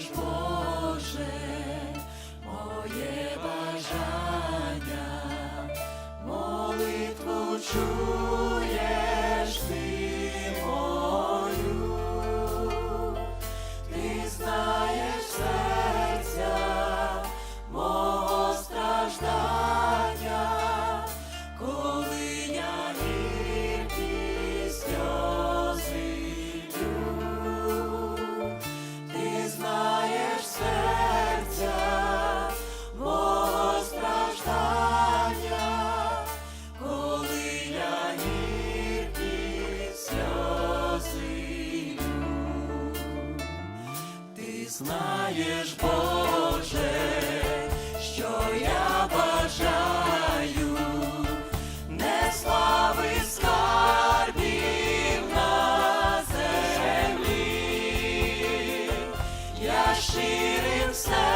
Spruch. знаєш, Боже, що я бажаю, не слави скарбів на землі, я ширим все.